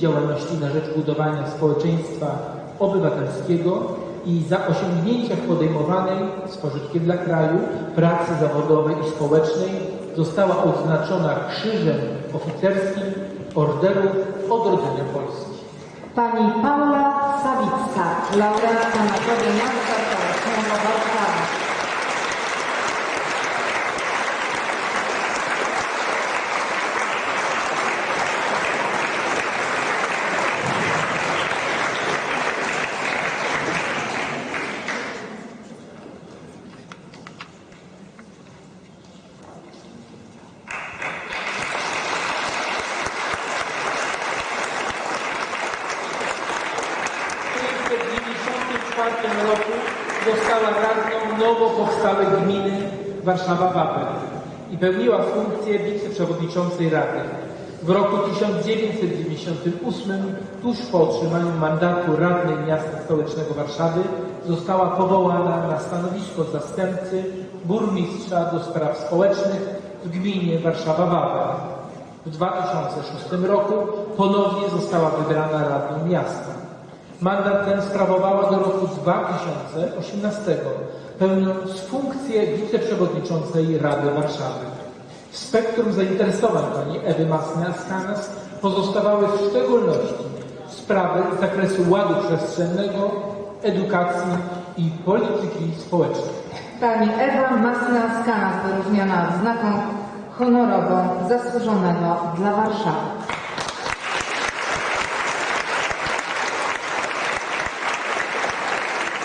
działalności na rzecz budowania społeczeństwa obywatelskiego i za osiągnięcia podejmowanej z pożytkiem dla kraju pracy zawodowej i społecznej została odznaczona Krzyżem Oficerskim Orderu Odrodzenia Polski. Pani Paula Sawicka, laureatka Nagrody Miasta Stołecznego Warszawy. W 1994 roku została radną nowo powstałej gminy Warszawa-Wapel i pełniła funkcję wiceprzewodniczącej rady. W roku 1998, tuż po otrzymaniu mandatu radnej miasta stołecznego Warszawy, została powołana na stanowisko zastępcy burmistrza do spraw społecznych w gminie Warszawa-Wapel. W 2006 roku ponownie została wybrana radną miasta. Mandat ten sprawowała do roku 2018, pełniąc funkcję wiceprzewodniczącej Rady Warszawy. W spektrum zainteresowań pani Ewy Masny-Askanas pozostawały w szczególności sprawy z zakresu ładu przestrzennego, edukacji i polityki społecznej. Pani Ewa Masna-Skanas wyróżniona znaką honorową zasłużonego dla Warszawy.